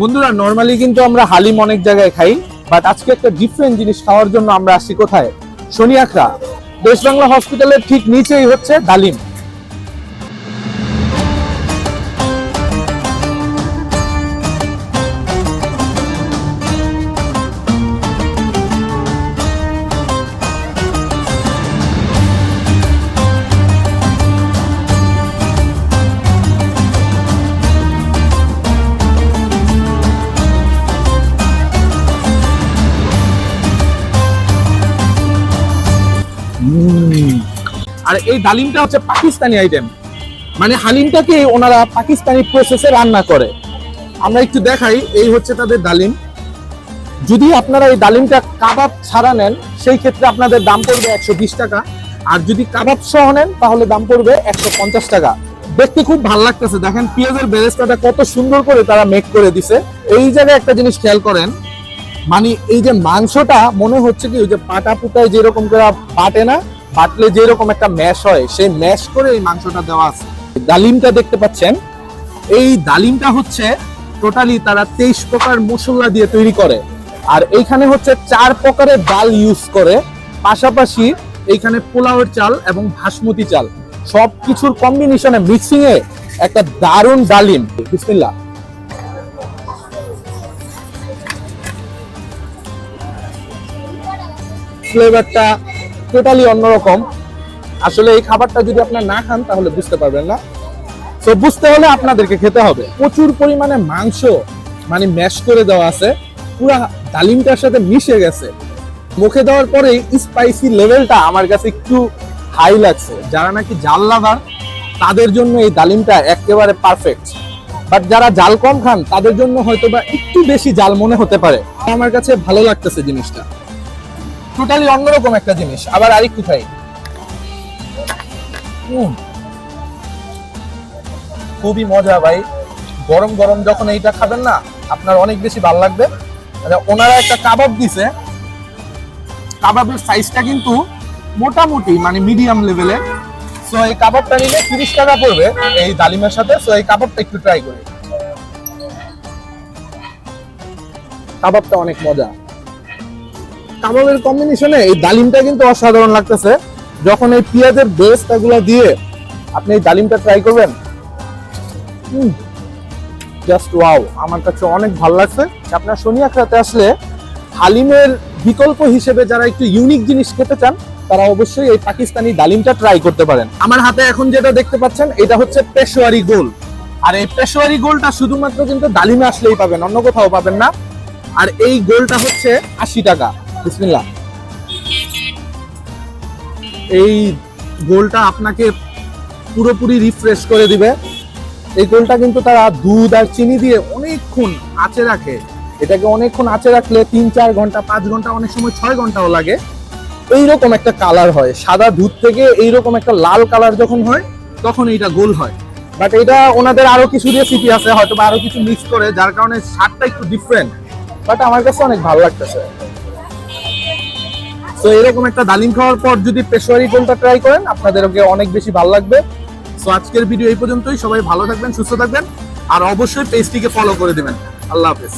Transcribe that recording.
বন্ধুরা নর্মালি কিন্তু আমরা হালিম অনেক জায়গায় খাই বাট আজকে একটা ডিফারেন্ট জিনিস খাওয়ার জন্য আমরা আসি কোথায়? শনিয়াখরা দেশ বাংলা হসপিটালের ঠিক নিচেই হচ্ছে ডালিম। আর এই ডালিমটা হচ্ছে পাকিস্তানি আইটেম মানে হালিমটাকে ওনারা পাকিস্তানি প্রসেসে রান্না করে। আমরা একটু দেখাই, এই হচ্ছে তাদের ডালিম। যদি আপনারা এই ডালিমটা কাবাব ছাড়া নেন, সেই ক্ষেত্রে আপনাদের দাম পড়বে একশো বিশ টাকা। আর যদি কাবাব সহ নেন, তাহলে দাম পড়বে একশো পঞ্চাশ টাকা। দেখতে খুব ভালো লাগতেছে। দেখেন, পেঁয়াজের বেরেস্তাটা কত সুন্দর করে তারা মেক করে দিছে। এই জায়গায় একটা জিনিস খেয়াল করেন মানে এই যে মাংসটা মনে হচ্ছে কি, ওই যে পাটা পুটায় যেরকম করে বাটে না, বাটলে যেরকম একটা ম্যাশ হয়, সেই ম্যাশ করে এই মাংসটা দেওয়া আছে। ডালিমটা দেখতে পাচ্ছেন। এই ডালিমটা হচ্ছে টোটালি তারা তেইশ প্রকার মশলা দিয়ে তৈরি করে। আর এইখানে হচ্ছে চার প্রকারের ডাল ইউজ করে। পাশাপাশি এইখানে পোলাওয়ের চাল এবং ভাসমতি চাল। সব কিছুর কম্বিনেশনে মিক্সিং এ একটা দারুণ ডালিম। বিসমিল্লাহ। ফ্লেভারটা টোটালি অন্যরকম। আসলে এই খাবারটা যদি আপনার না খান, তাহলে বুঝতে পারবেন না। তো বুঝতে হলে আপনাদেরকে খেতে হবে। প্রচুর পরিমাণে মাংস মানে ম্যাশ করে দেওয়া আছে। পুরা ডালিমটার সাথে মিশে গেছে। মুখে দেওয়ার পরেই স্পাইসি লেভেলটা আমার কাছে একটু হাই লাগছে। যারা নাকি জাল লাভার, তাদের জন্য এই ডালিমটা একেবারে পারফেক্ট বাট যারা জাল কম খান, তাদের জন্য হয়তো বা একটু বেশি জাল মনে হতে পারে। আমার কাছে ভালো লাগতেছে জিনিসটা। টোটালি অন্যরকম একটা জিনিস। আবার আরেকটু উম। খুবই মজা ভাই। গরম গরম যখন এইটা খাবেন না আপনার অনেক বেশি ভালো লাগবে। আচ্ছা, ওনারা একটা কাবাব দিছে। কাবাবের সাইজটা কিন্তু মোটামুটি মানে মিডিয়াম লেভেলের সো এই কাবাবটা নিলে তিরিশ টাকা পড়বে এই ডালিমের সাথে। সো এই কাবাবটা একটু ট্রাই করি। কাবাবটা অনেক মজা। কাবাবের কম্বিনেশনে এই ডালিমটা কিন্তু অসাধারণ লাগতেছে। যখন এই পেঁয়াজের বেস্ট এগুলো দিয়ে আপনি এই ডালিমটা ট্রাই করবেন জাস্ট ওয়াও আমার কাছে অনেক ভালো লাগছে। আপনার শনি আখড়াতে আসলে হালিমের বিকল্প হিসেবে যারা একটু ইউনিক জিনিস খেতে চান, তারা অবশ্যই এই পাকিস্তানি ডালিমটা ট্রাই করতে পারেন। আমার হাতে এখন যেটা দেখতে পাচ্ছেন, এটা হচ্ছে পেশোয়ারি গোল। আর এই পেশোয়ারি গোলটা শুধুমাত্র কিন্তু ডালিমে আসলেই পাবেন, অন্য কোথাও পাবেন না। আর এই গোলটা হচ্ছে আশি টাকা। বিসমিল্লাহ। এই গোলটা আপনাকে পুরোপুরি রিফ্রেশ করে দিবে। এই গোলটা কিন্তু তারা দুধ আর চিনি দিয়ে অনেকক্ষণ আঁচে রাখে। এটাকে অনেকক্ষণ আঁচে রাখলে তিন, চার ঘণ্টা, পাঁচ ঘণ্টা, অনেক সময় ছয় ঘন্টাও লাগে। এইরকম একটা কালার হয়। সাদা দুধ থেকে এইরকম একটা লাল কালার যখন হয়, তখন এইটা গোল হয়। বাট এটা ওনাদের আরও কিছু রেসিপি আছে হয়তো আরও কিছু মিক্স করে, যার কারণে স্বাদটা একটু ডিফারেন্ট বাট আমার কাছে অনেক ভালো লাগতেছে। সো এরকম একটা ডালিম খাওয়ার পর যদি পেশোয়ারি কোনটা ট্রাই করেন, আপনাদেরকে অনেক বেশি ভালো লাগবে। সো আজকের ভিডিও এই পর্যন্তই। সবাই ভালো থাকবেন, সুস্থ থাকবেন। আর অবশ্যই পেজটিকে ফলো করে দেবেন। আল্লাহ হাফেজ।